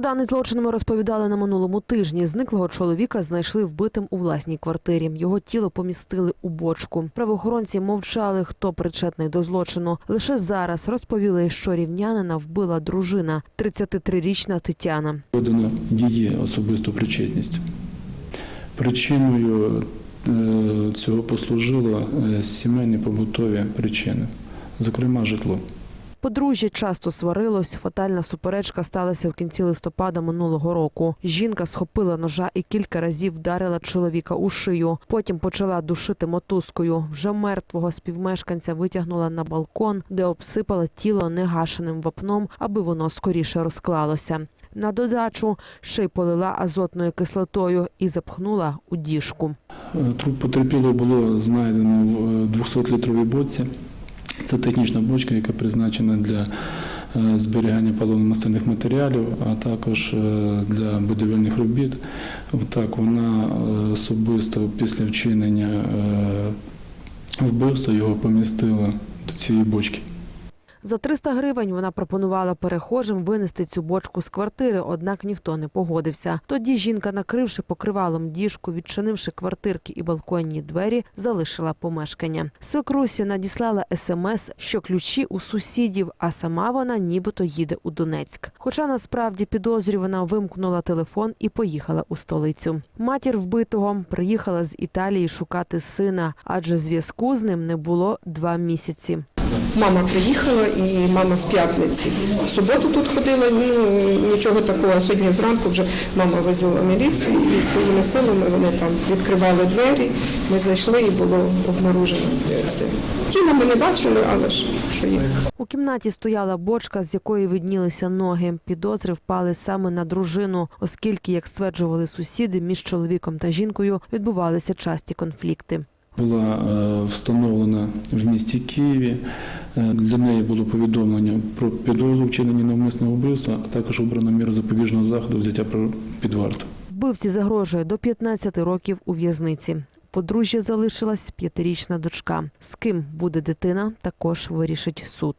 Про даний злочин ми розповідали на минулому тижні. Зниклого чоловіка знайшли вбитим у власній квартирі. Його тіло помістили у бочку. Правоохоронці мовчали, хто причетний до злочину. Лише зараз розповіли, що рівнянина вбила дружина, 33-річна Тетяна. Доведено її особисту причетність. Причиною е, цього послужило е, сімейні побутові причини, зокрема житло. Подружжя часто сварилось. Фатальна суперечка сталася в кінці листопада минулого року. Жінка схопила ножа і кілька разів вдарила чоловіка у шию. Потім почала душити мотузкою. Вже мертвого співмешканця витягнула на балкон, де обсипала тіло негашеним вапном, аби воно скоріше розклалося. На додачу ще й полила азотною кислотою і запхнула у діжку. Е, Труп потерпілого було знайдено в 200-літровій боці. Це технічна бочка, яка призначена для е, зберігання паливно-мастильних матеріалів, а також е, для будівельних робіт. Так, вона е, особисто після вчинення вбивства його помістила до цієї бочки. За 300 гривень вона пропонувала перехожим винести цю бочку з квартири, однак ніхто не погодився. Тоді жінка, накривши покривалом діжку, відчинивши квартирки і балконні двері, залишила помешкання. Свекрусі надіслала смс, що ключі у сусідів, а сама вона нібито їде у Донецьк. Хоча насправді підозрювана вимкнула телефон і поїхала у столицю. Матір вбитого приїхала з Італії шукати сина, адже зв'язку з ним не було два місяці. Мама приїхала і мама з п'ятниці. В суботу тут ходила, ну нічого такого. Сьогодні зранку вже мама визвала міліцію і своїми силами вони там відкривали двері. Ми зайшли і було обнаружено це. Тіло ми не бачили, але ж що є. У кімнаті стояла бочка, з якої виднілися ноги. Підозри впали саме на дружину, оскільки, як стверджували сусіди, між чоловіком та жінкою відбувалися часті конфлікти. Була е, встановлена в місті Києві. Е, Для неї було повідомлення про підозру вчинення навмисного вбивства, а також обрано міру запобіжного заходу взяття під варту. Вбивці загрожує до 15 років у в'язниці. Подружжя залишилась п'ятирічна дочка. З ким буде дитина, також вирішить суд.